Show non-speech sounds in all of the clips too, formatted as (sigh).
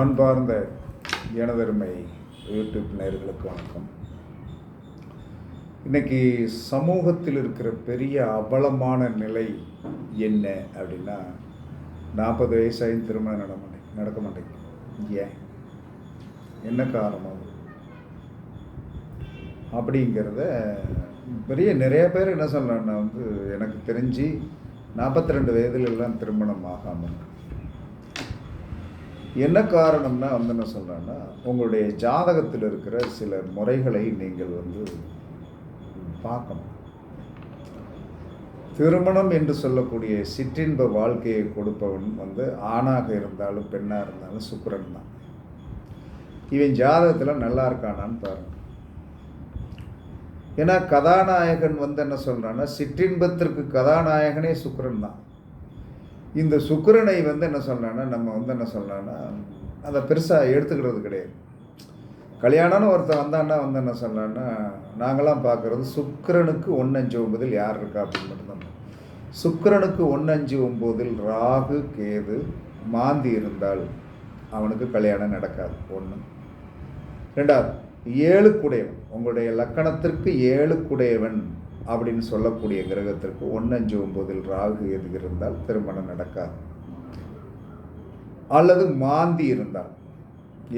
அன்பார்ந்த எனதருமை யூடியூப் நேர்களுக்கு வணக்கம். இன்னைக்கு சமூகத்தில் இருக்கிற பெரிய அபலமான நிலை என்ன அப்படின்னா நாற்பது வயசாயும் திருமணம் நட மாட்டேன் நடக்க மாட்டேங்குது. ஏன்? என்ன காரணம்? அப்படிங்கிறத பெரிய நிறைய பேர் என்ன சொல்கிறாங்கன்னா வந்து எனக்கு தெரிஞ்சு நாற்பத்தி ரெண்டு வயதுல எல்லாம் திருமணம் ஆகாமல் இருக்கு. என்ன காரணம்னா வந்து என்ன சொல்கிறேன்னா உங்களுடைய ஜாதகத்தில் இருக்கிற சில முறைகளை நீங்கள் வந்து பார்க்கணும். திருமணம் என்று சொல்லக்கூடிய சிற்றின்ப வாழ்க்கையை கொடுப்பவன் வந்து ஆணாக இருந்தாலும் பெண்ணாக இருந்தாலும் சுக்கரன் தான். இவன் ஜாதகத்தில் நல்லா இருக்கானான்னு பாருங்க. ஏன்னா கதாநாயகன் வந்து என்ன சொல்கிறான்னா சிற்றின்பத்திற்கு கதாநாயகனே சுக்கரன் தான். இந்த சுக்கரனை வந்து என்ன சொல்றான்னா நம்ம வந்து என்ன சொல்றான்னா அதை பெருசாக எடுத்துக்கிறது கிடையாது. கல்யாணம்னு ஒருத்தன் வந்தான்னா வந்து என்ன சொல்றான்னா நாங்களாம் பார்க்குறது சுக்கரனுக்கு ஒன்று அஞ்சு ஒம்பதில் யார் இருக்கா அப்படின்னு மட்டும்தான் சுக்கரனுக்கு ஒன்று அஞ்சு ஒம்போதில் ராகு கேது மாந்தி இருந்தால் அவனுக்கு கல்யாணம் நடக்காது. ஒன்று ரெண்டாவது ஏழுக்குடையவன். உங்களுடைய லக்கணத்திற்கு ஏழுக்குடையவன். அப்படின்னு சொல்லக்கூடிய கிரகத்திற்கு ஒன்று அஞ்சு ஒம்போதில் ராகு எது இருந்தால் திருமணம் நடக்காது. அல்லது மாந்தி இருந்தால்.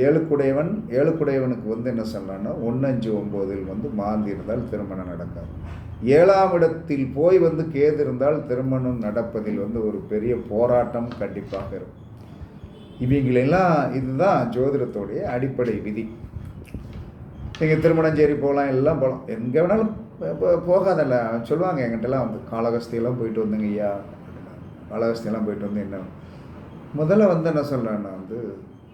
ஏழுக்குடையவன் ஏழுக்குடையவனுக்கு வந்து என்ன சொல்லலாம்னா ஒன்று அஞ்சு ஒம்போதில் வந்து மாந்தி இருந்தால் திருமணம் நடக்காது. ஏழாம் இடத்தில் போய் வந்து கேது இருந்தால் திருமணம் நடப்பதில் வந்து ஒரு பெரிய போராட்டம் கண்டிப்பாக இருக்கும். இவங்களெல்லாம் இதுதான் ஜோதிடத்தோடைய அடிப்படை விதி. நீங்கள் திருமணஞ்சேரி போகலாம் எல்லாம் போகலாம். எங்கே வேணாலும் இப்போ போகாதல்ல. சொல்லுவாங்க என்கிட்டலாம் வந்து காலகஸ்தியெல்லாம் போயிட்டு வந்தேங்க ஐயா. காலகஸ்தியெல்லாம் போயிட்டு வந்து என்ன? முதல்ல வந்து என்ன சொல்கிறேன்னா வந்து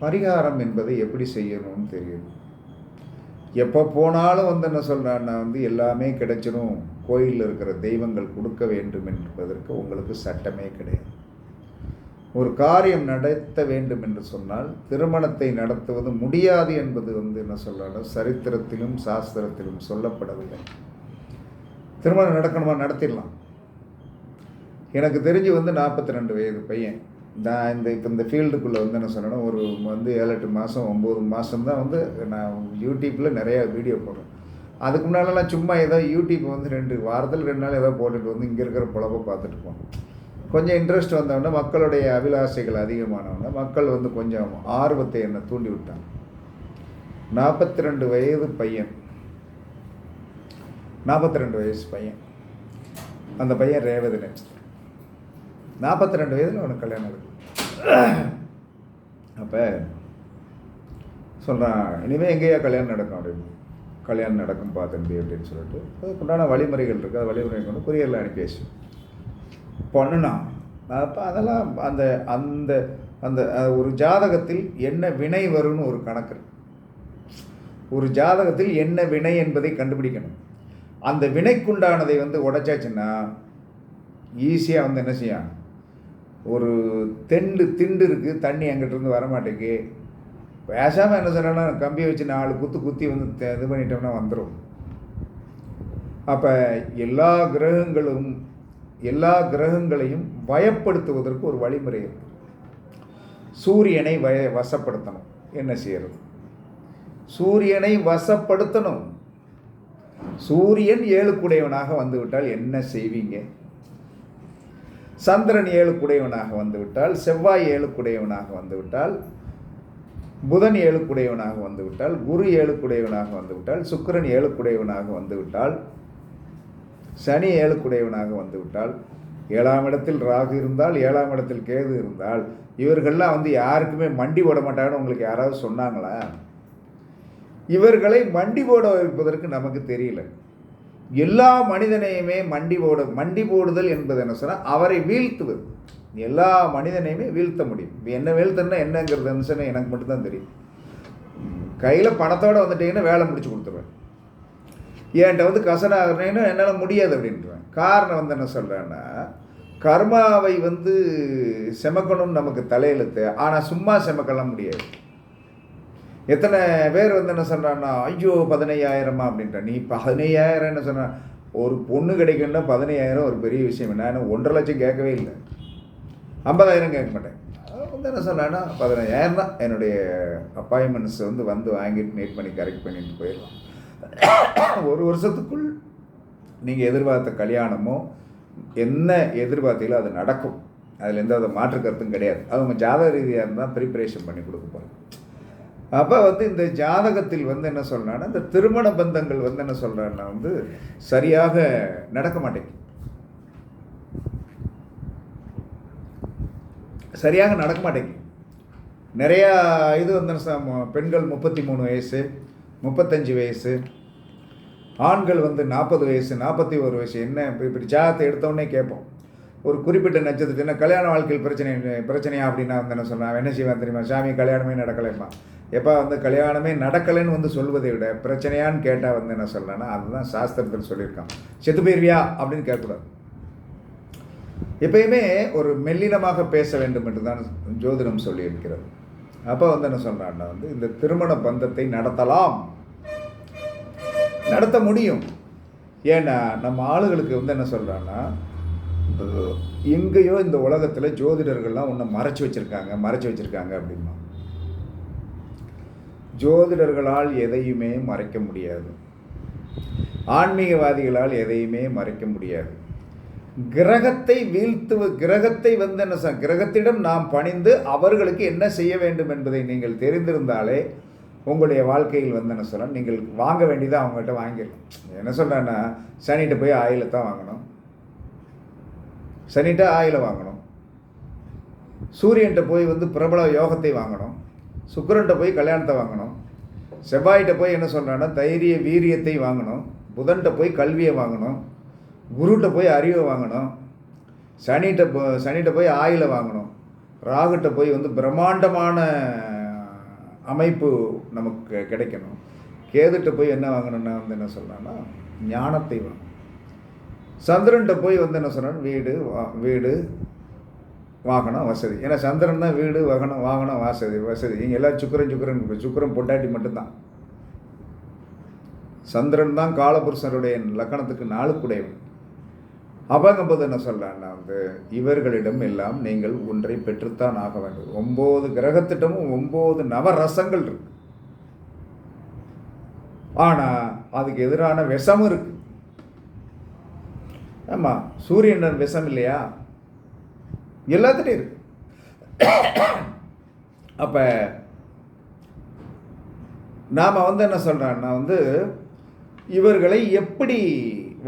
பரிகாரம் என்பதை எப்படி செய்யணும்னு தெரியும். எப்போ போனாலும் வந்து என்ன சொல்கிறேன்னா வந்து எல்லாமே கிடைச்சிடும் கோயிலில் இருக்கிற தெய்வங்கள் கொடுக்க வேண்டும் என்பதற்கு உங்களுக்கு சட்டமே கிடையாது. ஒரு காரியம் நடத்த வேண்டும் என்று சொன்னால் திருமணத்தை நடத்துவது முடியாது என்பது வந்து என்ன சொல்றாங்க சரித்திரத்திலும் சாஸ்திரத்திலும் சொல்லப்படவில்லை. திருமணம் நடக்கணுமா? நடத்திடலாம். எனக்கு தெரிஞ்சு வந்து நாற்பத்தி ரெண்டு வயது பையன். நான் இந்த இப்போ இந்த ஃபீல்டுக்குள்ளே வந்து என்ன சொன்னேன்னா ஒரு வந்து ஏழு எட்டு மாதம் ஒம்பது மாதம் தான் வந்து நான் யூடியூப்பில் நிறையா வீடியோ போடுறேன். அதுக்கு முன்னாலலாம் சும்மா ஏதோ யூடியூப் வந்து ரெண்டு வாரத்தில் ரெண்டு நாள் ஏதோ போட்டுட்டு வந்து இங்கே இருக்கிற பொழப்பை பார்த்துட்டு போனோம் கொஞ்சம் இன்ட்ரெஸ்ட் வந்தவொடனே மக்களுடைய அபிலாசைகள் அதிகமானவொடனே மக்கள் வந்து கொஞ்சம் ஆர்வத்தை என்னை தூண்டி விட்டாங்க நாற்பத்தி ரெண்டு வயது பையன். நாற்பத்தி ரெண்டு வயசு பையன். அந்த பையன் ரேவதி நட்சத்திரம் நாற்பத்தி ரெண்டு வயதில் அவனுக்கு கல்யாணம் நடக்கும் அப்போ சொல்கிறான் இனிமேல் எங்கேயா கல்யாணம் நடக்கும்? அப்படின்னு. கல்யாணம் நடக்கும்பா தம்பி அப்படின்னு சொல்லிட்டு. அதுக்குண்டான வழிமுறைகள் இருக்குது அது வழிமுறை கொண்டு கொரியரில் அனுப்பி வச்சு. பண்ணுனான் அப்போ அதெல்லாம் அந்த அந்த அந்த ஒரு ஜாதகத்தில் என்ன வினை வரும்னு ஒரு கணக்கு ஒரு ஜாதகத்தில் என்ன வினை என்பதை கண்டுபிடிக்கணும். அந்த வினைக்குண்டானதை வந்து உடைச்சாச்சுன்னா ஈஸியாக வந்து என்ன செய்யும்? ஒரு தெண்டு திண்டு இருக்குது தண்ணி எங்கிட்டருந்து வர பேசாமல் என்ன சொன்னா கம்பி வச்சு நாலு குத்து குத்தி வந்து இது பண்ணிட்டோம்னா வந்துடும் அப்போ எல்லா கிரகங்களும் எல்லா கிரகங்களையும் வயப்படுத்துவதற்கு ஒரு வழிமுறை இருக்கு. சூரியனை வய வசப்படுத்தணும். என்ன செய்யறது? சூரியனை வசப்படுத்தணும். சூரியன் ஏழுக்குடையவனாக வந்துவிட்டால் என்ன செய்வீங்க? சந்திரன் ஏழுக்குடையவனாக வந்துவிட்டால் செவ்வாய் ஏழுக்குடையவனாக வந்துவிட்டால் புதன் ஏழுக்குடையவனாக வந்துவிட்டால் குரு ஏழுக்குடையவனாக வந்துவிட்டால் சுக்கிரன் ஏழுக்குடையவனாக வந்துவிட்டால் சனி ஏழுக்குடையவனாக வந்துவிட்டால் ஏழாம் இடத்தில் ராகு இருந்தால் ஏழாம் இடத்தில் கேது இருந்தால் இவர்கள்லாம் வந்து யாருக்குமே மண்டி போட மாட்டாங்கன்னு உங்களுக்கு யாராவது சொன்னாங்களா? இவர்களை மண்டி போட வைப்பதற்கு நமக்கு தெரியல. எல்லா மனிதனையுமே மண்டி போட மண்டி போடுதல் என்பது என்ன சொன்னால் அவரை வீழ்த்துவது. எல்லா மனிதனையுமே வீழ்த்த முடியும். இப்போ என்ன வீழ்த்தன்னா என்னங்கிறது சொன்னால் எனக்கு மட்டும்தான் தெரியும். கையில் பணத்தோடு வந்துட்டீங்கன்னா வேலை முடிச்சு கொடுத்துருவேன். என்கிட்ட வந்து கசனாகிறேன்னு என்னால் முடியாது அப்படின்றேன். காரணம் வந்து என்ன சொல்கிறேன்னா கர்மாவை வந்து செமக்கணும்னு நமக்கு தலையெழுத்து ஆனால் சும்மா செமக்கலாம் முடியாது. எத்தனை பேர் வந்து என்ன சொல்கிறான்னா ஐயோ பதினையாயிரமா அப்படின்ற நீ பதினையாயிரம் என்ன சொன்ன ஒரு பொண்ணு கிடைக்கணும்னா பதினையாயிரம் ஒரு பெரிய விஷயம். நான் ஒன்றரை லட்சம் கேட்கவே இல்லை. ஐம்பதாயிரம் கேட்க மாட்டேன். வந்து என்ன சொன்னான்னா பதினஞ்சாயிரம் தான் என்னுடைய அப்பாயின்மெண்ட்ஸ் வந்து வந்து வாங்கிட்டு மீட் பண்ணி கரெக்ட் பண்ணிட்டு போயிடலாம். ஒரு வருஷத்துக்குள் நீங்கள் எதிர்பார்த்த கல்யாணமோ என்ன எதிர்பார்த்தீங்களோ அது நடக்கும். அதில் எந்த வித மாற்று கருத்தும் கிடையாது. அது உங்கள் ஜாதக ரீதியாக இருந்தால் ப்ரிப்பரேஷன் பண்ணி கொடுக்க போகிறோம் அப்போ வந்து இந்த ஜாதகத்தில் வந்து என்ன சொல்கிறான்னா இந்த திருமண பந்தங்கள் வந்து என்ன சொல்கிறான்னா வந்து சரியாக நடக்க மாட்டேங்குது. சரியாக நடக்க மாட்டேங்குது. நிறையா இது வந்து பெண்கள் முப்பத்தி மூணு வயசு முப்பத்தஞ்சு வயசு ஆண்கள் வந்து நாற்பது வயசு நாற்பத்தி ஒரு வயசு என்ன இப்ப இப்படி ஜாதகத்தை எடுத்தோடனே கேட்போம். ஒரு குறிப்பிட்ட நட்சத்திரத்து என்ன கல்யாண வாழ்க்கையில் பிரச்சனை பிரச்சனையா அப்படின்னா வந்து என்ன சொன்னான் என்ன செய்வான் தெரியுமா? சாமி கல்யாணமே நடக்கலைம்மா எப்போ வந்து கல்யாணமே நடக்கலைன்னு வந்து சொல்வதை விட பிரச்சனையான்னு கேட்டால் வந்து என்ன சொல்லலாம்னா அதுதான் சாஸ்திரத்தில் சொல்லியிருக்கான் செத்து போயிருவியா அப்படின்னு கேட்கக்கூடாது. எப்பயுமே ஒரு மெல்லினமாக பேச வேண்டும் என்று தான் ஜோதிடம் சொல்லியிருக்கிறது. அப்போ வந்து என்ன சொல்கிறான்னா வந்து இந்த திருமண பந்தத்தை நடத்தலாம். நடத்த முடியும். ஏன்னா நம்ம ஆளுகளுக்கு வந்து என்ன சொல்கிறான்னா எங்கேயோ இந்த உலகத்தில் ஜோதிடர்கள்லாம் ஒன்றை மறைச்சு வச்சுருக்காங்க மறைச்சு வச்சுருக்காங்க அப்படிமா ஜோதிடர்களால் எதையுமே மறைக்க முடியாது. ஆன்மீகவாதிகளால் எதையுமே மறைக்க முடியாது. கிரகத்தை வீழ்த்து கிரகத்தை வந்து என்ன சொல் கிரகத்திடம் நாம் பணிந்து அவர்களுக்கு என்ன செய்ய வேண்டும் என்பதை நீங்கள் தெரிந்திருந்தாலே உங்களுடைய வாழ்க்கையில் வந்து என்ன சொல்ல நீங்கள் வாங்க வேண்டியதை அவங்ககிட்ட வாங்கிடலாம். என்ன சொல்கிறேன்னா சனிகிட்ட போய் ஆயில தான் வாங்கணும். சனிகிட்ட ஆயில வாங்கணும். சூரியன்கிட்ட போய் வந்து பிரபல யோகத்தை வாங்கணும். சுக்கிரன்கிட்ட போய் கல்யாணத்தை வாங்கணும். செவ்வாய்கிட்ட போய் என்ன சொல்கிறான்னா தைரிய வீரியத்தை வாங்கணும். புதன்கிட்ட போய் கல்வியை வாங்கணும். குருகிட்ட போய் அறிவை வாங்கணும். சனிகிட்ட போ சனிகிட்ட போய் ஆயிலை வாங்கணும். ராகுகிட்ட போய் வந்து பிரம்மாண்டமான அமைப்பு நமக்கு கிடைக்கணும். கேதுகிட்ட போய் என்ன வாங்கணும்னா வந்து என்ன சொல்கிறான்னா ஞானத்தை வாங்கணும். சந்திரன்கிட்ட போய் வந்து என்ன சொல்கிறான் வீடு வா- வீடு வாகனம் வசதி. ஏன்னா சந்திரன் தான் வீடு வாகனம் வாகனம் வசதி வசதி. இங்கே எல்லாம் சுக்கரன் சுக்கரன் சுக்கரன் பொட்டாட்டி மட்டும்தான். சந்திரன் தான் காலபுருஷனுடைய லக்கணத்துக்கு நாளுக்குடையவன். அவங்கும்போது என்ன சொல்கிறான்னா வந்து இவர்களிடம் எல்லாம் நீங்கள் ஒன்றை பெற்றுத்தான் ஆக வேண்டும். ஒம்பது கிரகத்திட்டமும் ஒம்பது நவரசங்கள் இருக்கு. ஆனால் அதுக்கு எதிரான விஷமும் இருக்கு. ஆமாம் சூரியன் விஷம் இல்லையா? எல்லாத்துட்டும் இருக்கு. அப்போ நாம் வந்து என்ன சொல்கிறான்னா வந்து இவர்களை எப்படி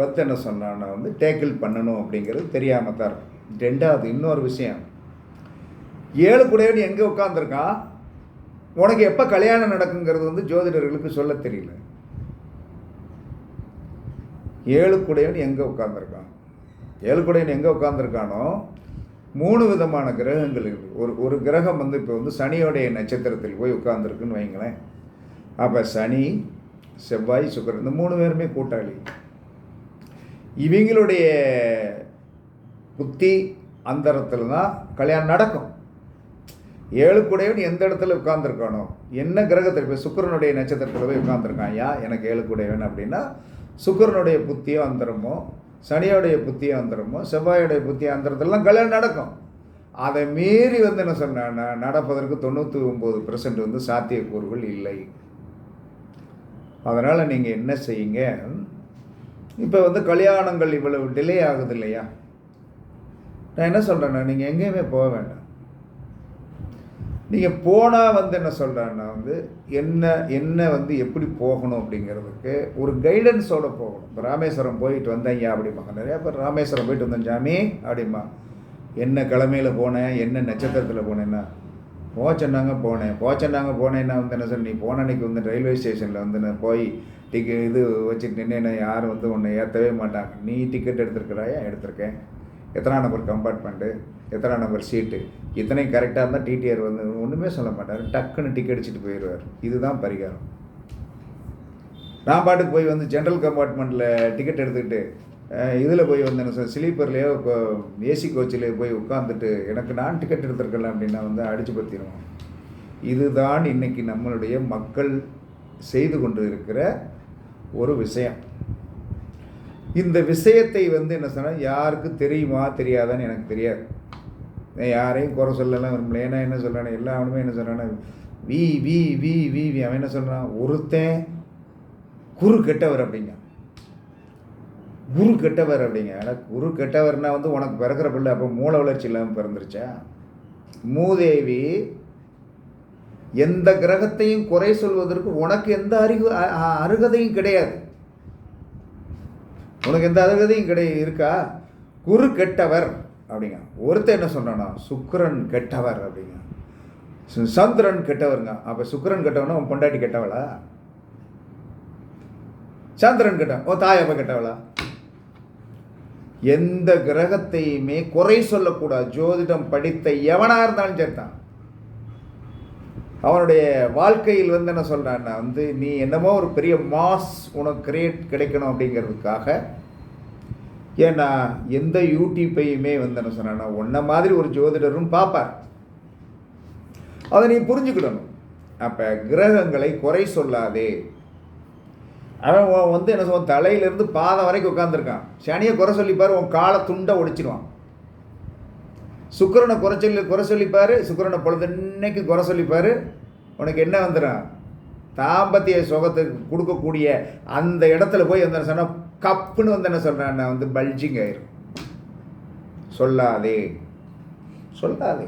வந்து என்ன சொன்னான்னா வந்து டேக்கிள் பண்ணணும் அப்படிங்கிறது தெரியாமல் தான் இருக்கும் ரெண்டாவது இன்னொரு விஷயம். ஏழு குடையவன் எங்கே உட்காந்துருக்கான் உனக்கு எப்போ கல்யாணம் நடக்குங்கிறது வந்து ஜோதிடர்களுக்கு சொல்ல தெரியல. ஏழு குடையவன் எங்கே உட்காந்துருக்கான் ஏழு குடையவன் எங்கே உட்காந்துருக்கானோ மூணு விதமான கிரகங்கள் இருக்குது ஒரு ஒரு கிரகம் வந்து இப்போ வந்து சனியோடைய நட்சத்திரத்தில் போய் உட்காந்துருக்குன்னு வைங்களேன். அப்போ சனி செவ்வாய் சுக்கர் இந்த மூணு பேருமே கூட்டாளி. இவங்களுடைய புத்தி அந்தரத்தில் தான் கல்யாணம் நடக்கும். ஏழு கூடையவன் எந்த இடத்துல உட்காந்துருக்கானோ என்ன கிரகத்தில் போய் சுக்கிரனுடைய நட்சத்திரத்தில் போய் உட்காந்துருக்கான் யா எனக்கு ஏழு கூடையவன் அப்படின்னா சுக்கரனுடைய புத்தியோ அந்தரமோ சனியோடைய புத்தியாந்திரமோ செவ்வாயோடைய புத்தியோ கல்யாணம் நடக்கும். அதை மீறி வந்து என்ன சொன்னா நடப்பதற்கு தொண்ணூற்றி ஒம்பது வந்து சாத்தியக்கூறுகள் இல்லை. அதனால் நீங்கள் என்ன செய்யுங்க? இப்போ வந்து கல்யாணங்கள் இவ்வளவு டிலே ஆகுது இல்லையா? நான் என்ன சொல்கிறேன்னா நீங்கள் எங்கேயுமே போக வேண்டாம். நீங்கள் போனால் வந்து என்ன சொல்கிறேன்னா வந்து என்ன என்ன வந்து எப்படி போகணும் அப்படிங்கிறதுக்கு ஒரு கைடன்ஸோட போகணும். இப்போ ராமேஸ்வரம் போயிட்டு வந்தேங்க அப்படிம்பாங்க. நிறையா பேர் ராமேஸ்வரம் போயிட்டு வந்தேன் ஜாமி அப்படிம்பா. என்ன கிழமையில் போனேன் என்ன நட்சத்திரத்தில் போனேன்னா போச்சன்னாங்க போனேன். போச்சன்னாங்க போனேன்னா வந்து என்ன சார் நீ போன அன்னைக்கு வந்து ரயில்வே ஸ்டேஷனில் வந்து நான் போய் டிக்கெட் இது வச்சுட்டு நின்று யாரும் வந்து உன்னை ஏற்றவே மாட்டாங்க. நீ டிக்கெட் எடுத்துருக்கிறாயா எடுத்திருக்கேன்? எத்தனாம் நம்பர் கம்பார்ட்மெண்ட்டு எத்தனாம் நம்பர் சீட்டு இத்தனையும் கரெக்டாக இருந்தால் டிடிஆர் வந்து ஒன்றுமே சொல்ல மாட்டார். டக்குன்னு டிக்கெட் அடிச்சுட்டு போயிடுவார். இதுதான் பரிகாரம். நான் பாட்டுக்கு போய் வந்து ஜென்ரல் கம்பார்ட்மெண்ட்டில் டிக்கெட் எடுத்துக்கிட்டு இதில் போய் வந்து என்ன சார் ஸ்லீப்பர்லேயோ ஏசி கோச்சிலேயோ போய் உட்காந்துட்டு எனக்கு நான் டிக்கெட் எடுத்திருக்கலாம் அப்படின்னா வந்து அடிச்சு பற்றிடுவோம் இதுதான் இன்னைக்கு நம்மளுடைய மக்கள் செய்து கொண்டு இருக்கிற ஒரு விஷயம். இந்த விஷயத்தை வந்து என்ன சொன்னால் யாருக்கு தெரியுமா தெரியாதான்னு எனக்கு தெரியாது. நான் யாரையும் குறை சொல்லலாம் விரும்பல. ஏன்னா என்ன சொல்கிறானே எல்லா அவனுமே என்ன சொல்கிறானே வி வி வி வி வி அவன் என்ன சொல்கிறான் ஒருத்தன் குரு கெட்டவர் அப்படிங்க குரு கெட்டவர் அப்படிங்க. ஆனால் குரு கெட்டவர்னா வந்து உனக்கு பிறக்கிற பிள்ளை அப்போ மூல வளர்ச்சி இல்லாமல் பிறந்துருச்சா? மூதேவி எந்த கிரகத்தையும் குறை சொல்வதற்கு உனக்கு எந்த அறிவு அருகதையும் கிடையாது. உனக்கு எந்த அருகதையும் கிடையாது இருக்கா? குரு கெட்டவர் அப்படிங்க. ஒருத்தன் என்ன சொல்றானா சுக்கிரன் கெட்டவர் அப்படிங்க. சந்திரன் கெட்டவருங்க. அப்போ சுக்கிரன் கெட்டவனா உன் பொண்டாட்டி கெட்டவளா? சந்திரன் கெட்டவன் ஓ தாயப்ப கெட்டவளா? எந்த கிரகத்தையுமே குறை சொல்லக்கூடாது. ஜோதிடம் படித்த எவனாக இருந்தாலும் சேர்த்தான் அவனுடைய வாழ்க்கையில் வந்து என்ன சொல்கிறான்னா வந்து நீ என்னமோ ஒரு பெரிய மாஸ் உனக்கு கிரியேட் கிடைக்கணும் அப்படிங்கிறதுக்காக ஏன்னா எந்த யூடியூப்பையுமே வந்து என்ன சொன்னா உன்ன மாதிரி ஒரு ஜோதிடரும் பார்ப்பார். அதை நீ புரிஞ்சுக்கிடணும். அப்போ கிரகங்களை குறை சொல்லாதே. அவன் உன் வந்து என்ன சொல்லுவான் தலையிலேருந்து பாதம் வரைக்கும் உட்காந்துருக்கான் சனியை குறை சொல்லிப்பார் உன் காலை துண்டை ஒடிச்சிடுவான் சுக்கிரனை குறை சொல்லி குறை சொல்லிப்பார். சுக்கிரனை பொழுதுன்னைக்கு குறை சொல்லிப்பார். உனக்கு என்ன வந்துடும் தாம்பத்திய சுகத்துக்கு கொடுக்கக்கூடிய அந்த இடத்துல போய் வந்து சொன்னால் கப்புன்னு வந்து என்ன சொல்கிறான் நான் வந்து பல்ஜிங் ஆயிரும். சொல்லாதே. சொல்லாதே.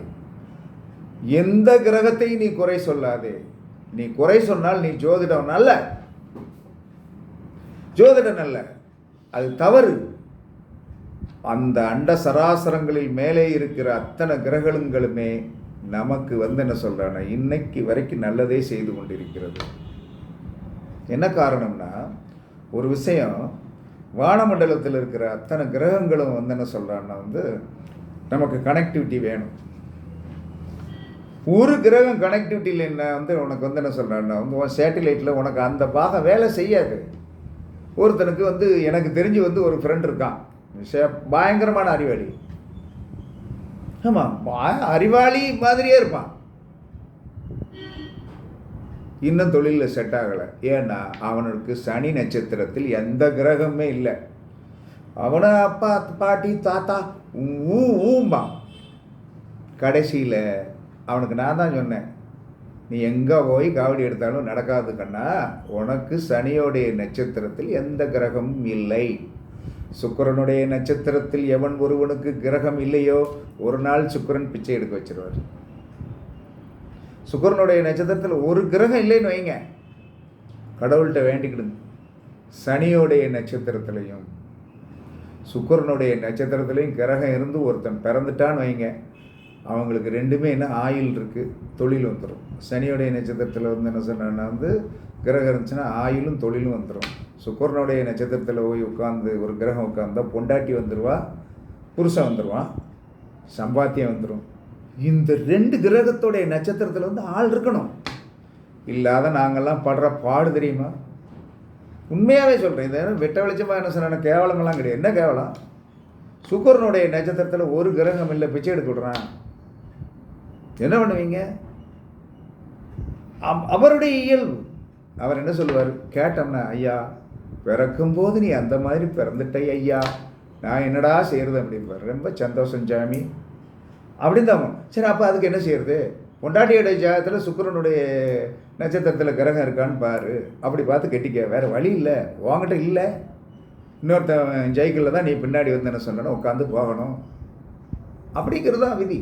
எந்த கிரகத்தையும் நீ குறை சொல்லாதே. நீ குறை சொன்னால் நீ ஜோதிடம் நல்ல. ஜோதிடம் அல்ல அது தவறு. அந்த அண்ட சராசரங்களில் மேலே இருக்கிற அத்தனை கிரகங்களுமே நமக்கு வந்து என்ன சொல்றானா இன்னைக்கு வரைக்கும் நல்லதே செய்து கொண்டிருக்கிறது. என்ன காரணம்னா ஒரு விஷயம் வானமண்டலத்தில் இருக்கிற அத்தனை கிரகங்களும் வந்து என்ன சொல்கிறான்னா வந்து நமக்கு கனெக்டிவிட்டி வேணும். ஒரு கிரகம் கனெக்டிவிட்டியில் என்ன வந்து உனக்கு வந்து என்ன சொல்கிறான்னா வந்து உன் சேட்டிலைட்டில் உனக்கு அந்த பாகம் வேலை செய்யாது. ஒருத்தனுக்கு வந்து எனக்கு தெரிஞ்சு வந்து ஒரு ஃப்ரெண்ட் இருக்கான். பயங்கரமான அறிவாளி. ஆமாம் பா- அறிவாளி மாதிரியே இருப்பான். இன்னும் தொழிலில் செட் ஆகலை. ஏன்னா அவனுக்கு சனி நட்சத்திரத்தில் எந்த கிரகமே இல்லை. அவனை அப்பா பாட்டி தாத்தா ஊ ஊம்பான் கடைசியில் அவனுக்கு நான் தான் சொன்னேன் நீ எங்கே போய் காவடி எடுத்தாலும் நடக்காது கண்ணா. உனக்கு சனியோடைய நட்சத்திரத்தில் எந்த கிரகமும் இல்லை. சுக்கிரனுடைய நட்சத்திரத்தில் எவன் ஒருவனுக்கு கிரகம் இல்லையோ ஒரு நாள் சுக்கிரன் பிச்சை எடுக்க வச்சிருவார். சுக்கிரனுடைய நட்சத்திரத்தில் ஒரு கிரகம் இல்லைன்னு வைங்க. கடவுள்கிட்ட வேண்டிக்கிடுங்க. சனியோடைய நட்சத்திரத்திலையும் சுக்கரனுடைய நட்சத்திரத்திலையும் கிரகம் இருந்து ஒருத்தன் பிறந்துட்டான்னு வைங்க. அவங்களுக்கு ரெண்டுமே என்ன ஆயில் இருக்குது தொழில் வந்துடும் சனியோடைய நட்சத்திரத்தில் வந்து என்ன சொன்னா வந்து கிரகம் இருந்துச்சுன்னா ஆயிலும் தொழிலும் வந்துடும் சுக்கரனுடைய நட்சத்திரத்தில் போய் உட்காந்து ஒரு கிரகம் உட்காந்தா பொண்டாட்டி வந்துடுவா புருஷன் வந்துடுவான் சம்பாத்தியம் வந்துடும் இந்த ரெண்டு கிரகத்துடைய நட்சத்திரத்தில் வந்து ஆள் இருக்கணும். இல்லாத நாங்கள்லாம் படுற பாடு தெரியுமா? உண்மையாகவே சொல்கிறேன் இது வெட்ட வெளிச்சமாக என்ன சொன்ன கேவலமெல்லாம் கிடையாது. என்ன கேவலம்? சுக்கரனுடைய நட்சத்திரத்தில் ஒரு கிரகம் இல்லை பிச்சை எடுத்து விட்றான். என்ன பண்ணுவீங்க? அவருடைய இயல்பு. அவர் என்ன சொல்லுவார்? கேட்டோம்னா ஐயா பிறக்கும்போது நீ அந்த மாதிரி பிறந்துட்டே ஐயா. நான் என்னடா செய்கிறது அப்படிம்பார் ரொம்ப சந்தோஷம் சாமி அப்படின்னு தான் சரி அப்போ அதுக்கு என்ன செய்கிறது பொண்டாட்டியோடைய ஜாதத்தில் சுக்கரனுடைய நட்சத்திரத்தில் கிரகம் இருக்கான்னு பாரு. அப்படி பார்த்து கெட்டிக்க. வேறு வழி இல்லை. உங்ககிட்ட இல்லை. இன்னொருத்தன் ஜெயிக்கல தான் நீ பின்னாடி வந்து என்ன சொல்லணும் உட்காந்து போகணும். அப்படிங்கிறது தான் விதி.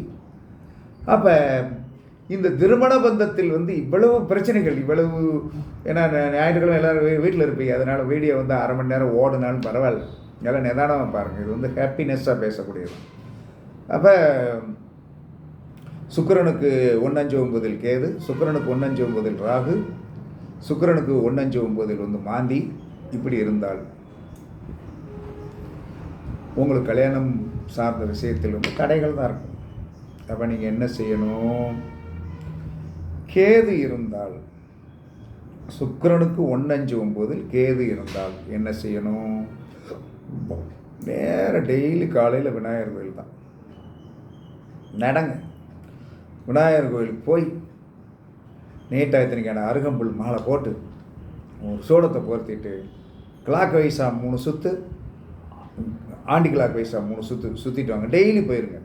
அப்போ இந்த திருமண பந்தத்தில் வந்து இவ்வளவு பிரச்சனைகள் இவ்வளவு ஏன்னா ஞாயிற்றுக்கிழமை எல்லாரும் வீட்டில் இருப்பீங்க. அதனால் வீடியோ வந்து அரை மணி நேரம் ஓடுனாலும் பரவாயில்ல. எல்லாம் நிதானமாக பாருங்கள் இது வந்து ஹாப்பினஸ்ஸாக பேசக்கூடியது. அப்போ சுக்கிரனுக்கு ஒன்னஞ்சு ஒன்பதில் கேது சுக்கிரனுக்கு ஒன்னஞ்சு ஒன்பதில் ராகு சுக்கிரனுக்கு ஒன்னஞ்சு ஒன்பதில் வந்து மாந்தி. இப்படி இருந்தால் உங்களுக்கு கல்யாணம் சார்ந்த விஷயத்தில் வந்து தடைகள் தான் இருக்கும். அப்போ நீங்கள் என்ன செய்யணும்? கேது இருந்தால் சுக்கிரனுக்கு ஒன்னஞ்சு ஒம்போதில் கேது இருந்தால் என்ன செய்யணும்? நேர டெய்லி காலையில் விநாயகர் கோயில் தான். நடங்க. விநாயகர் கோயிலுக்கு போய் நீட்டாயத்தினிக்கான அருகம்புல் மாலை போட்டு ஒரு சோளத்தை பொருத்திட்டு கிளாக் வைஸாக மூணு சுற்று ஆண்டி கிளாக் வைஸாக மூணு சுற்று சுற்றிட்டு வாங்க. டெய்லி போயிருங்க.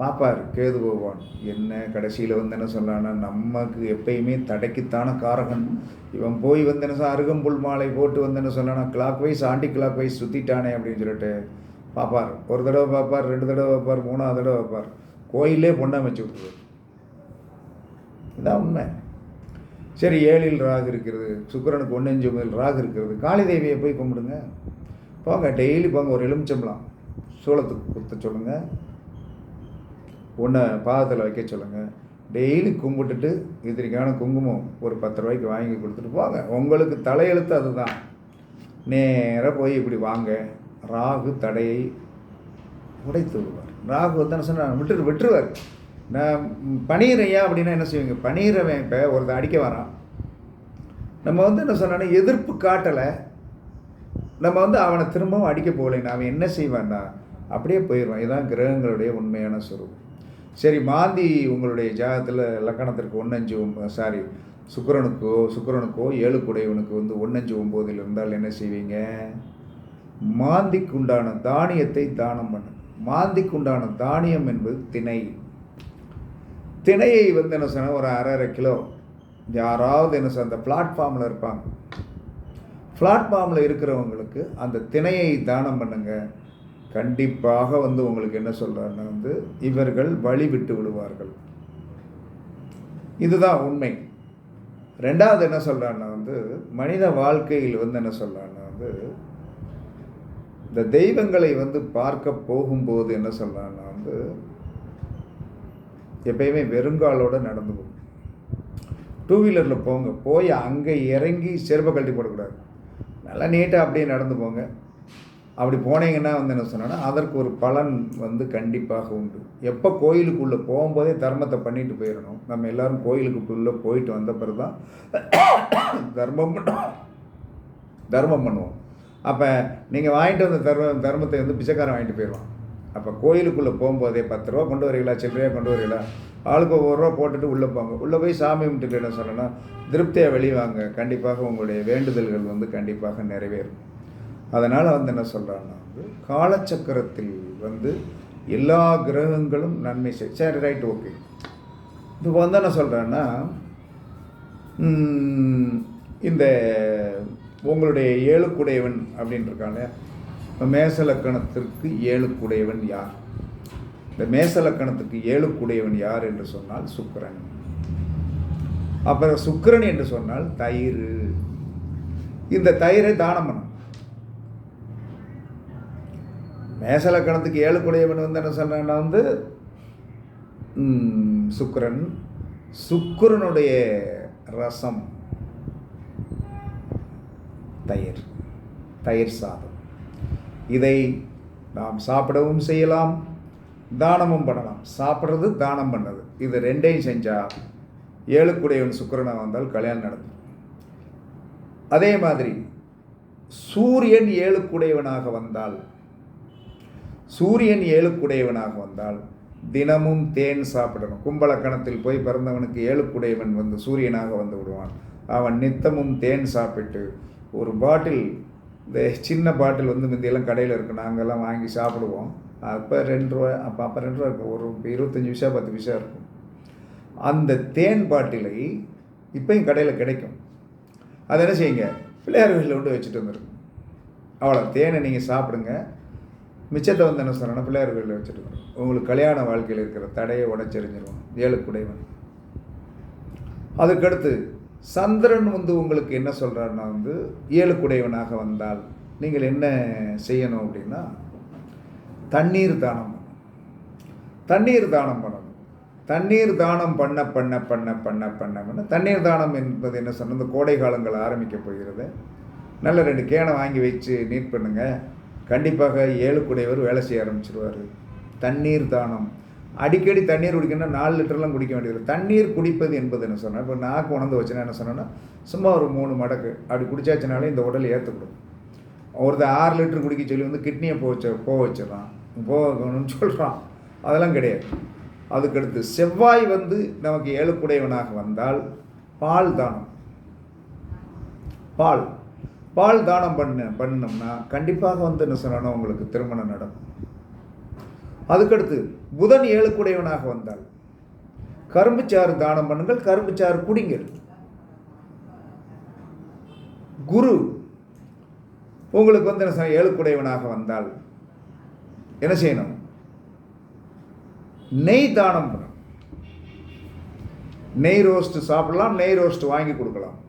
பார்ப்பார் கேது பகவான் என்ன கடைசியில் வந்து என்ன சொல்லலான்னா நமக்கு எப்பயுமே தடைக்குத்தான காரகன் இவன் போய் வந்து என்ன சார் அருகம்புல் மாலை போட்டு வந்து என்ன சொல்லலாம் clockwise anticlockwise சுற்றிட்டானே அப்படின்னு சொல்லிட்டு பார்ப்பார் ஒரு தடவை பார்ப்பார் ரெண்டு தடவை பார்ப்பார் மூணாவது தடவை பார்ப்பார் கோயிலே பொண்ணை அமைச்சு விட்டுருவார் இதான் உண்மை. சரி ஏழில் ராகு இருக்கிறது சுக்கிரனுக்கு ஒன்னஞ்சு முதல் ராகு இருக்கிறது. காளி தேவியை போய் கும்பிடுங்க. போங்க டெய்லி போங்க ஒரு எலுமிச்சம்பளம் சூளத்துக்கு குத்த சொல்லுங்கள் ஒன்றை பாதத்தில் வைக்க சொல்லுங்கள் டெய்லி கும்பிட்டுட்டு எதிரிக்கான குங்குமம் ஒரு பத்து ரூபாய்க்கு வாங்கி கொடுத்துட்டு போங்க. உங்களுக்கு தலையெழுத்து அதுதான். நேராக போய் இப்படி வாங்க. ராகு தடையை உடைத்து விடுவார். ராகு வந்து என்ன சொன்ன விட்டு விட்டுருவார். நான் பணியிறையா அப்படின்னா என்ன செய்வீங்க? பணியிறவன் இப்போ ஒருத்தன் அடிக்க வரான். நம்ம வந்து என்ன சொன்னா எதிர்ப்பு காட்டலை. நம்ம வந்து அவனை திரும்பவும் அடிக்க போகலைன்னா அவன் என்ன செய்வான்னா அப்படியே போயிடுவான். இதுதான் கிரகங்களுடைய உண்மையான சுரூபம். சரி மாந்தி உங்களுடைய ஜாதகத்தில் லக்கணத்திற்கு ஒன்னஞ்சு சாரி சுக்கரனுக்கோ சுக்கிரனுக்கோ ஏழு குடையவனுக்கு வந்து ஒன்னஞ்சு ஒம்போதில் இருந்தால் என்ன செய்வீங்க? மாந்திக்கு உண்டான தானியத்தை தானம் பண்ணு. மாந்திக்கு உண்டான தானியம் என்பது திணை. திணையை வந்து என்ன சொன்னால் ஒரு அரை அரை கிலோ. யாராவது என்ன சொன்ன அந்த பிளாட்ஃபார்மில் இருப்பாங்க. பிளாட்ஃபார்மில் இருக்கிறவங்களுக்கு அந்த திணையை தானம் பண்ணுங்கள் கண்டிப்பாக வந்து உங்களுக்கு என்ன சொல்கிறாருன்னா வந்து இவர்கள் வழி விட்டு விடுவார்கள். இதுதான் உண்மை. ரெண்டாவது என்ன சொல்கிறான்னா வந்து மனித வாழ்க்கையில் வந்து என்ன சொல்கிறாருன்னா வந்து இந்த தெய்வங்களை வந்து பார்க்க போகும்போது என்ன சொல்கிறாருன்னா வந்து எப்பயுமே வெறுங்காலோடு நடந்து போகும். டூ வீலரில் போங்க. போய் அங்கே இறங்கி செருப்பை கழட்டி போடக்கூடாது. நல்லா நீட்டாக அப்படியே நடந்து போங்க. அப்படி போனீங்கன்னா வந்து என்ன சொன்னோன்னா அதற்கு ஒரு பலன் வந்து கண்டிப்பாக உண்டு. எப்போ கோயிலுக்குள்ளே போகும்போதே தர்மத்தை பண்ணிட்டு போயிடணும். நம்ம எல்லாரும் கோயிலுக்குள்ளே போயிட்டு வந்த பிறகு தான் தர்மம் பண்ணுவோம் தர்மம் பண்ணுவோம். அப்போ நீங்கள் வாங்கிட்டு வந்த தர்ம தர்மத்தை வந்து பிச்சைக்காரன் வாங்கிட்டு போயிடுவான். அப்போ கோயிலுக்குள்ளே போகும்போதே பத்து ரூபா கொண்டு வரீங்களா சில்லறையாக கொண்டு வரீங்களா? ஆளுக்கு ஒவ்வொரு ரூபா போட்டுட்டு உள்ளே போங்க. உள்ளே போய் சாமி கும்பிட்டுட்டு என்ன சொல்லணும்னா திருப்தியாக வெளிவாங்க கண்டிப்பாக உங்களுடைய வேண்டுதல்கள் வந்து கண்டிப்பாக நிறைவேறும். அதனால் வந்து என்ன சொல்கிறான்னா வந்து காலச்சக்கரத்தில் வந்து எல்லா கிரகங்களும் நன்மை செய் சரி ரைட் ஓகே இப்போ வந்து என்ன சொல்கிறேன்னா இந்த உங்களுடைய ஏழுக்குடையவன் அப்படின்னு இருக்காங்க மேசலக்கணத்திற்கு ஏழுக்குடையவன் யார்? இந்த மேசலக்கணத்துக்கு ஏழுக்குடையவன் யார் என்று சொன்னால் சுக்கரன். அப்புறம் சுக்கரன் என்று சொன்னால் தயிர். இந்த தயிரை தானம் பண்ணும் மேசலக்கணத்துக்கு ஏழுக்குடையவன் வந்து என்ன சொன்னா வந்து சுக்கரன். சுக்கரனுடைய ரசம் தயிர் தயிர் சாதம். இதை நாம் சாப்பிடவும் செய்யலாம் தானமும் பண்ணலாம். சாப்பிட்றது தானம் பண்ணது. இது ரெண்டையும் செஞ்சால் ஏழுக்குடையவன் சுக்கிரனா வந்தால் கல்யாணம் நடக்கும். அதே மாதிரி சூரியன் ஏழுக்குடையவனாக வந்தால் சூரியன் ஏழுக்குடையவனாக வந்தால் தினமும் தேன் சாப்பிடணும். கும்பலக்கணத்தில் போய் பிறந்தவனுக்கு ஏழுக்குடையவன் வந்து சூரியனாக வந்து விடுவான். அவன் நித்தமும் தேன் சாப்பிட்டு ஒரு பாட்டில் இந்த சின்ன பாட்டில் வந்து முந்தியெல்லாம் கடையில் இருக்கு. நாங்கள்லாம் வாங்கி சாப்பிடுவோம். அப்போ ரெண்டு ரூபா அப்போ அப்போ ரெண்டு ரூபா இருக்கும். ஒரு இருபத்தஞ்சி விஷயம் பத்து விஷயம் இருக்கும். அந்த தேன் பாட்டிலை இப்போயும் கடையில் கிடைக்கும். அதை என்ன செய்யுங்க? பிள்ளையார் வீட்டில் கொண்டு வச்சுட்டு வந்துருங்க. அவ்வளோ தேனை நீங்கள் சாப்பிடுங்க. மிச்சத்தை வந்து என்ன சொல்கிறேன்னா பிள்ளையார் கோயிலில் வச்சுட்டு உங்களுக்கு கல்யாண வாழ்க்கையில் இருக்கிற தடையை உடச்செறிஞ்சிருவோம். குடைவன் அதுக்கடுத்து சந்திரன் வந்து உங்களுக்கு என்ன சொல்கிறாருன்னா வந்து ஏழுக்குடையவனாக வந்தால் நீங்கள் என்ன செய்யணும் அப்படின்னா தண்ணீர் தானம் தண்ணீர் தானம் பண்ணணும். தண்ணீர் தானம் பண்ண பண்ண பண்ண பண்ண பண்ண பண்ண. தண்ணீர் தானம் என்பது என்ன சொன்ன இந்த கோடை காலங்கள் ஆரம்பிக்க போகிறது. நல்ல ரெண்டு கேனை வாங்கி வச்சு நீட் பண்ணுங்கள் கண்டிப்பாக ஏழுக்குடையவர் வேலை செய்ய ஆரம்பிச்சிருவார். தண்ணீர் தானம். அடிக்கடி தண்ணீர் குடிக்கணும்னா நாலு லிட்டர்லாம் குடிக்க வேண்டியது தண்ணீர் குடிப்பது என்பது என்ன சொன்னால் இப்போ நாக்கு உணர்ந்து வச்சுன்னா என்ன சொன்னேன்னா சும்மா ஒரு மூணு மடக்கு. அப்படி குடிச்சாச்சுனாலே இந்த உடல் ஏற்றுக்கிடும் ஒருத்தர் ஆறு லிட்டர் குடிக்க சொல்லி வந்து கிட்னியை போக வச்ச போக வச்சிடறான். போகணும்னு சொல்கிறான் அதெல்லாம் கிடையாது. அதுக்கடுத்து செவ்வாய் வந்து நமக்கு ஏழுக்குடையவனாக வந்தால் பால் தானம். பால். பால் தானம் பண்ண பண்ணோம்னா கண்டிப்பாக வந்து என்ன சொன்னா உங்களுக்கு திருமணம் நடக்கும். அதுக்கடுத்து புதன் ஏழுக்குடையவனாக வந்தால். கரும்புச்சாறு தானம் பண்ணுங்கள் கரும்புச்சாறு குடிங்கள். குரு உங்களுக்கு வந்து என்ன செய்ய- ஏழுக்குடையவனாக வந்தால் என்ன செய்யணும்? நெய் தானம் பண்ணணும். நெய் ரோஸ்ட் சாப்பிடலாம் நெய் ரோஸ்ட் வாங்கி கொடுக்கலாம்.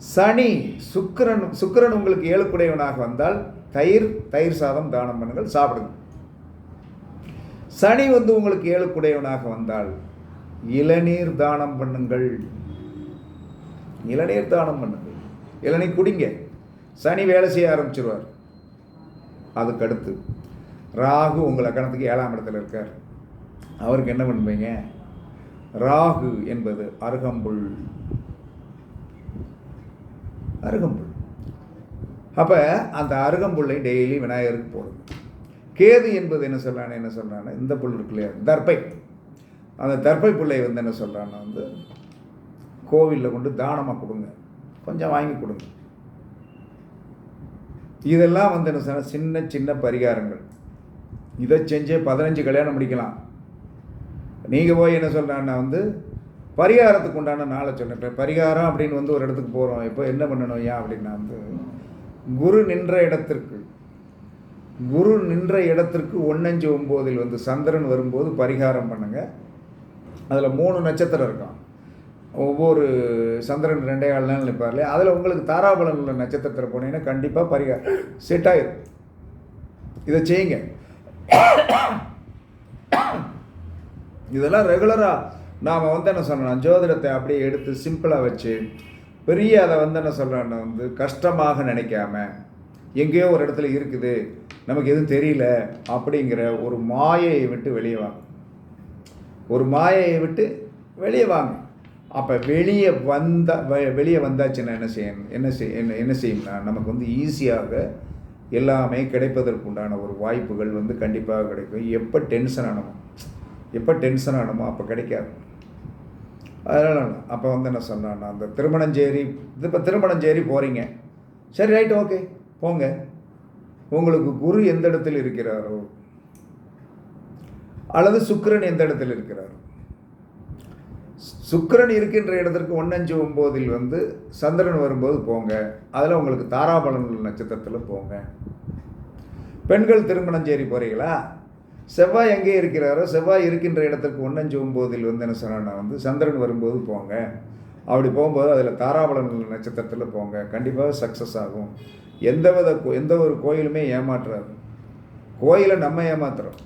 சனி சுக்கிரன் சுக்கரன் உங்களுக்கு ஏழுக்குடையவனாக வந்தால் தயிர் தயிர் சாதம் தானம் பண்ணுங்கள் சாப்பிடுங்க சனி வந்து உங்களுக்கு ஏழுக்குடையவனாக வந்தால் இளநீர் தானம் பண்ணுங்கள். இளநீர் தானம் பண்ணுங்கள். இளநீர் குடிங்க. சனி வேலை செய்ய ஆரம்பிச்சிருவார். அதுக்கு அடுத்து ராகு உங்கள் லக்கணத்துக்கு ஏழாம் இடத்துல இருக்கார். அவருக்கு என்ன பண்ணுவீங்க? ராகு என்பது அருகம்புல். அருகம்புல். அப்போ அந்த அருகம்புல்லை டெய்லி விநாயகருக்கு போடுங்க. கேது என்பது என்ன சொல்கிறான்னு என்ன சொல்கிறான்னு இந்த புல் இருக்கு இல்லையா? தர்பை அந்த தர்பை பிள்ளை வந்து என்ன சொல்கிறான்னா வந்து கோவிலில் கொண்டு தானமாக கொடுங்க. கொஞ்சம் வாங்கி கொடுங்க. இதெல்லாம் வந்து என்ன சொன்னால் சின்ன சின்ன பரிகாரங்கள். இதை செஞ்சே பதினஞ்சு கல்யாணம் முடிக்கலாம். நீங்கள் போய் என்ன சொல்கிறான்னா வந்து பரிகாரத்துக்கு உண்டான நாளை சொன்னேன். இப்போ பரிகாரம் அப்படின்னு வந்து ஒரு இடத்துக்கு போகிறோம் இப்போ என்ன பண்ணணும்? ஏன் அப்படின்னா வந்து குரு நின்ற இடத்திற்கு குரு நின்ற இடத்திற்கு ஒன்னஞ்சு ஒம்போதில் வந்து சந்திரன் வரும்போது பரிகாரம் பண்ணுங்க. அதில் மூணு நட்சத்திரம் இருக்கும். ஒவ்வொரு சந்திரன் ரெண்டே கால் நாள் நிற்பார் இல்லையா? அதில் உங்களுக்கு தாராபலன் உள்ள நட்சத்திரத்தில் போனீங்கன்னா கண்டிப்பாக பரிகாரம் செட் ஆகிடும் இதை செய்யுங்க. (coughs) இதெல்லாம் ரெகுலராக நாம் வந்து என்ன சொல்லணும்? ஜோதிடத்தை அப்படியே எடுத்து சிம்பிளாக வச்சு பெரிய அதை வந்து என்ன சொல்லணும் வந்து கஷ்டமாக நினைக்காம எங்கேயோ ஒரு இடத்துல இருக்குது நமக்கு எதுவும் தெரியல அப்படிங்கிற ஒரு மாயையை விட்டு வெளியே வாங்க. ஒரு மாயையை விட்டு வெளியே வாங்க. அப்போ வெளியே வந்த வ- வெளியே வந்தாச்சுன்னா என்ன செய்யணும் என்ன செய் என்ன என்ன செய்யும்னா நமக்கு வந்து ஈஸியாக எல்லாமே கிடைப்பதற்குண்டான ஒரு வாய்ப்புகள் வந்து கண்டிப்பாக கிடைக்கும். எப்போ டென்ஷன் ஆனமோ எப்போ டென்ஷன் ஆனமோ அப்போ கிடைக்காது. அதனால் அப்போ வந்து என்ன சொன்னான் அந்த திருமணஞ்சேரி இது இப்போ திருமணஞ்சேரி போகிறீங்க சரி ரைட் ஓகே போங்க. உங்களுக்கு குரு எந்த இடத்தில் இருக்கிறாரோ அல்லது சுக்கரன் எந்த இடத்தில் இருக்கிறாரோ. சுக்கரன் இருக்கின்ற இடத்திற்கு ஒன்னஞ்சு ஒம்போதில் வந்து சந்திரன் வரும்போது போங்க. அதில் உங்களுக்கு தாராபலன் நட்சத்திரத்தில் போங்க. பெண்கள் திருமணம் சேரி போகிறீங்களா செவ்வாய் எங்கே இருக்கிறாரோ செவ்வாய் இருக்கின்ற இடத்திற்கு ஒன்னஞ்சு ஒம்போதில் வந்து என்ன சொன்னா வந்து சந்திரன் வரும்போது போங்க. அப்படி போகும்போது அதில் தாராபலன் நட்சத்திரத்தில் போங்க. கண்டிப்பாக சக்ஸஸ் ஆகும். எந்த வித கோ- எந்த ஒரு கோயிலுமே ஏமாற்றாது. கோயிலை நம்ம ஏமாத்துறோம்.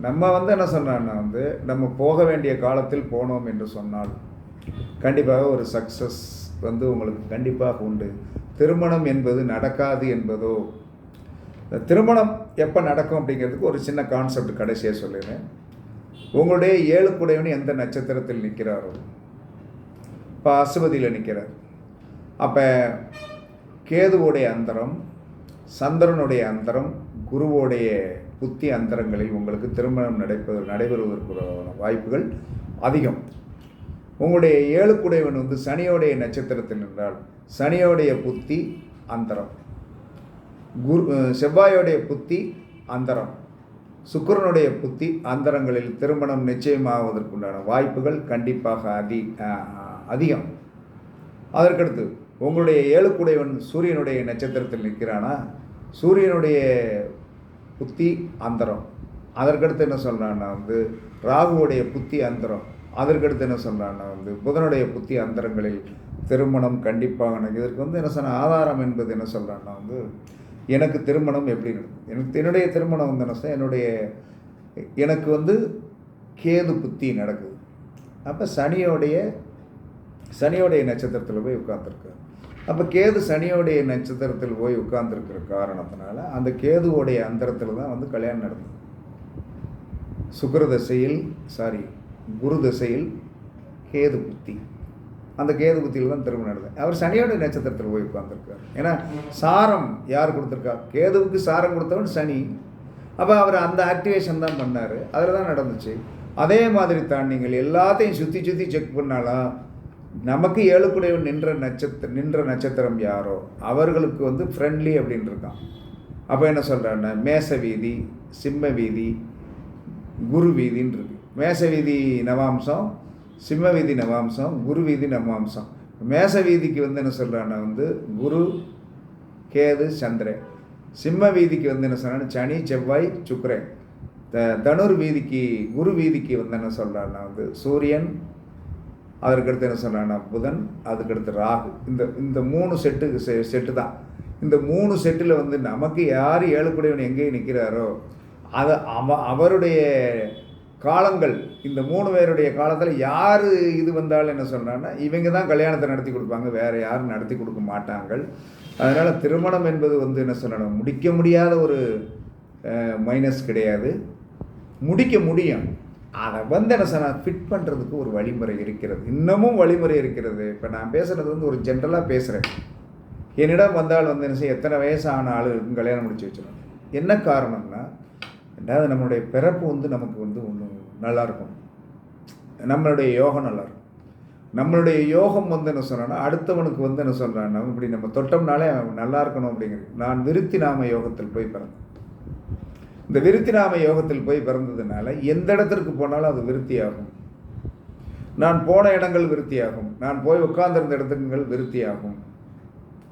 நம்ம வந்து என்ன சொன்னான்னா வந்து நம்ம போக வேண்டிய காலத்தில் போனோம் என்று சொன்னால் கண்டிப்பாக ஒரு சக்ஸஸ் வந்து உங்களுக்கு கண்டிப்பாக உண்டு. திருமணம் என்பது நடக்காது என்பதோ இந்த திருமணம் எப்போ நடக்கும் அப்படிங்கிறதுக்கு ஒரு சின்ன கான்செப்ட் கடைசியாக சொல்லிடுறேன் உங்களுடைய ஏழுக்குடையவன் எந்த நட்சத்திரத்தில் நிற்கிறாரோ? இப்போ அசுபதியில் நிற்கிறார் அப்போ கேதுவோடைய அந்தரம் சந்திரனுடைய அந்தரம் குருவோடைய புத்தி அந்தரங்களில் உங்களுக்கு திருமணம் நடைபெறு நடைபெறுவதற்கான வாய்ப்புகள் அதிகம். உங்களுடைய ஏழுக்குடையவன் வந்து சனியோடைய நட்சத்திரத்தில் நின்றால் சனியோடைய புத்தி அந்தரம். குரு செவ்வாயோடைய புத்தி அந்தரம். சுக்கரனுடைய புத்தி அந்தரங்களில் திருமணம் நிச்சயமாவதற்குண்டான வாய்ப்புகள் கண்டிப்பாக அதி அதிகம். அதற்கடுத்து உங்களுடைய ஏழுக்குடையவன் சூரியனுடைய நட்சத்திரத்தில் நிற்கிறானா? சூரியனுடைய புத்தி அந்தரம். அதற்கடுத்து என்ன சொல்கிறான்னா வந்து ராகுவோடைய புத்தி அந்தரம். அதற்கடுத்து என்ன சொல்கிறான்னா வந்து புதனுடைய புத்தி அந்தரங்களில் திருமணம் கண்டிப்பாக இதற்கு வந்து என்ன சொன்ன ஆதாரம் என்பது என்ன சொல்கிறான்னா வந்து எனக்கு திருமணம் எப்படி நடக்கும் எனக்கு என்னுடைய திருமணம் வந்து என்ன என்னுடைய எனக்கு வந்து கேது புத்தி நடக்குது. அப்போ சனியோடைய சனியோடைய நட்சத்திரத்தில் போய் உட்காந்துருக்கு அப்போ கேது சனியோடைய நட்சத்திரத்தில் போய் உட்கார்ந்துருக்கிற காரணத்தினால அந்த கேதுவோடைய அந்தரத்தில் தான் வந்து கல்யாணம் நடந்தது. சுக்கர தசையில் சாரி குரு தசையில் கேது புத்தி. அந்த கேது புத்தியில் தான் திருமணம் நடந்தேன் அவர் சனியோட நட்சத்திரத்தில் போய் உட்காந்துருக்கார் ஏன்னா சாரம் யார் கொடுத்துருக்கா? கேதுவுக்கு சாரம் கொடுத்தவன் சனி. அப்போ அவர் அந்த ஆக்டிவேஷன் தான் பண்ணார். அதில் தான் நடந்துச்சு. அதே மாதிரி தான் நீங்கள் எல்லாத்தையும் சுற்றி சுற்றி செக் பண்ணாலும். நமக்கு ஏழுக்குடையவன் நின்ற நட்சத்திர நின்ற நட்சத்திரம் யாரோ? அவர்களுக்கு வந்து ஃப்ரெண்ட்லி அப்படின்னு இருக்கான். அப்போ என்ன சொல்கிறான்னா மேச வீதி சிம்ம வீதி குரு வீதின்னு இருக்கு. மேச வீதி நவாம்சம் சிம்ம வீதி நவாம்சம் குரு வீதி நவாம்சம். மேச வீதிக்கு வந்து என்ன சொல்கிறான்னா வந்து குரு கேது சந்திரன். சிம்ம வீதிக்கு வந்து என்ன சொல்கிறான்னு சனி செவ்வாய் சுக்கரன். த தனுர் வீதிக்கு குரு வீதிக்கு வந்து என்ன சொல்கிறான்னா வந்து சூரியன் அதற்கடுத்து என்ன சொல்கிறான்னா புதன் அதுக்கடுத்து ராகு. இந்த இந்த மூணு செட்டு செ செட்டு தான். இந்த மூணு செட்டில் வந்து நமக்கு யார் ஏழுக்குடையவன் எங்கேயும் நிற்கிறாரோ அதை அவ அவருடைய காலங்கள் இந்த மூணு பேருடைய காலத்தில் யார் இது வந்தாலும் என்ன சொல்கிறாங்கன்னா இவங்க தான் கல்யாணத்தை நடத்தி கொடுப்பாங்க வேறு யாரும் நடத்தி கொடுக்க மாட்டாங்க அதனால் திருமணம் என்பது வந்து என்ன சொல்லணும் முடிக்க முடியாத ஒரு மைனஸ் கிடையாது. முடிக்க முடியும். அதை வந்து என்ன சொன்னால் ஃபிட் பண்ணுறதுக்கு ஒரு வழிமுறை இருக்கிறது. இன்னமும் வழிமுறை இருக்கிறது. இப்போ நான் பேசுகிறது வந்து ஒரு ஜென்ரலாக பேசுகிறேன் என்னிடம் வந்தால் வந்து என்ன செய்ய எத்தனை வயசு ஆன கல்யாணம் முடிச்சு வச்சிடும் என்ன காரணம்னா ரெண்டாவது நம்மளுடைய பிறப்பு வந்து நமக்கு வந்து ஒன்று நல்லாயிருக்கும். நம்மளுடைய யோகம் நல்லாயிருக்கும். நம்மளுடைய யோகம் வந்து என்ன சொல்கிறேன்னா அடுத்தவனுக்கு வந்து என்ன சொல்கிறான் நம்ம இப்படி நம்ம தொட்டோம்னாலே அவன் நல்லா இருக்கணும் அப்படிங்கிறது. நான் விருத்தி நாம யோகத்தில் போய் பிறந்தேன். இந்த விருத்தி நாம யோகத்தில் போய் பிறந்ததுனால எந்த இடத்திற்கு போனாலும் அது விருத்தியாகும். நான் போன இடங்கள் விருத்தியாகும். நான் போய் உட்கார்ந்திருந்த இடத்துங்கள் விருத்தியாகும்.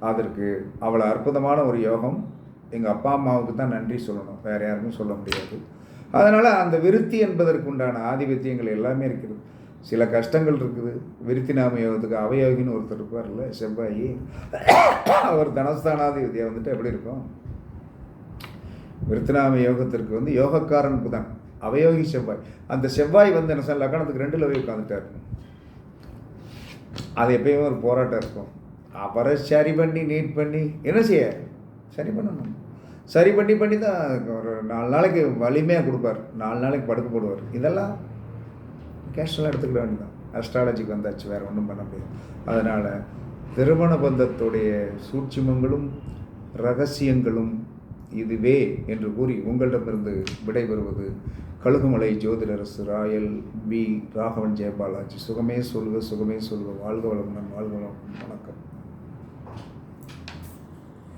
அதற்கு அவ்வளோ அற்புதமான ஒரு யோகம் எங்கள் அப்பா அம்மாவுக்கு தான் நன்றி சொல்லணும். வேறு யாருக்கும் சொல்ல முடியாது. அதனால் அந்த விருத்தி என்பதற்குண்டான ஆதிபத்தியங்கள் எல்லாமே இருக்குது. சில கஷ்டங்கள் இருக்குது. விருத்தி நாம யோகத்துக்கு அவயோகின்னு ஒருத்தர் இருப்பார்ல செவ்வாயி. அவர் தனஸ்தானாதிபதியை வந்துட்டு எப்படி இருக்கும்? விருத்தினாம யோகத்திற்கு வந்து யோகக்காரன் தான். அவயோகி செவ்வாய். அந்த செவ்வாய் வந்து என்ன சார் லக்கணத்துக்கு ரெண்டில் போய் உட்காந்துட்டார் அது எப்பயுமே ஒரு போராட்டம் இருக்கும். அவரை சரி பண்ணி நீட் பண்ணி என்ன செய்ய? சரி பண்ணணும். சரி பண்ணி பண்ணி தான் ஒரு நாலு நாளைக்கு வலிமையாக கொடுப்பார். நாலு நாளைக்கு படுக்க போடுவார். இதெல்லாம் கேஷுவலாக எடுத்துக்கிட வேண்டியதான் அஸ்ட்ராலஜிக்கு வந்தாச்சு வேறு ஒன்றும் பண்ண முடியாது. அதனால் திருமண பந்தத்துடைய சூட்சிமங்களும் ரகசியங்களும் இதுவே என்று கூறி உங்களிடமிருந்து விடைபெறுவது கழுகுமலை ஜோதிடரசு ராயல் பி. ராகவன் ஜெயபாலாஜி. சுகமே சொல்க சுகமே சொல்க வாழ்க வளமுடன் வாழ்க வளம் வணக்கம்.